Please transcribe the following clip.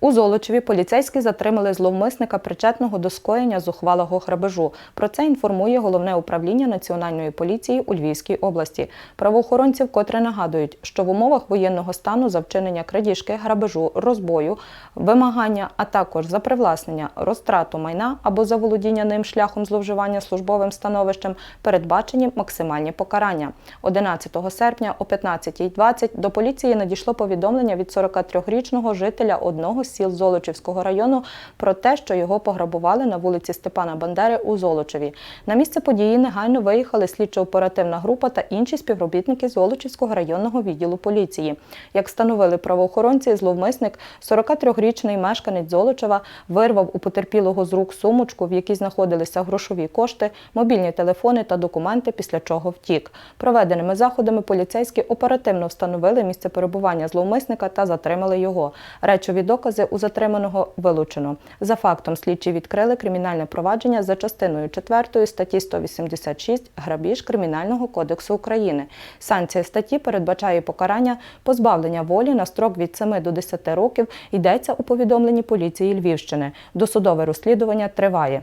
У Золочеві поліцейські затримали зловмисника, причетного до скоєння зухвалого грабежу. Про це інформує головне управління Національної поліції у Львівській області. Правоохоронці вкотре нагадують, що в умовах воєнного стану за вчинення крадіжки, грабежу, розбою, вимагання, а також за привласнення, розтрату майна або за володіння ним шляхом зловживання службовим становищем передбачені максимальні покарання. 11 серпня о 15.20 до поліції надійшло повідомлення від 43-річного жителя одного сіл Золочівського району про те, що його пограбували на вулиці Степана Бандери у Золочеві. На місце події негайно виїхали слідчо-оперативна група та інші співробітники Золочівського районного відділу поліції. Як встановили правоохоронці, зловмисник, 43-річний мешканець Золочева, вирвав у потерпілого з рук сумочку, в якій знаходилися грошові кошти, мобільні телефони та документи, після чого втік. Проведеними заходами поліцейські оперативно встановили місце перебування зловмисника та затримали його. Речові докази у затриманого вилучено. За фактом слідчі відкрили кримінальне провадження за частиною 4 статті 186 грабіж Кримінального кодексу України. Санкція статті передбачає покарання позбавлення волі на строк від 7 до 10 років. Йдеться у повідомленні поліції Львівщини. Досудове розслідування триває.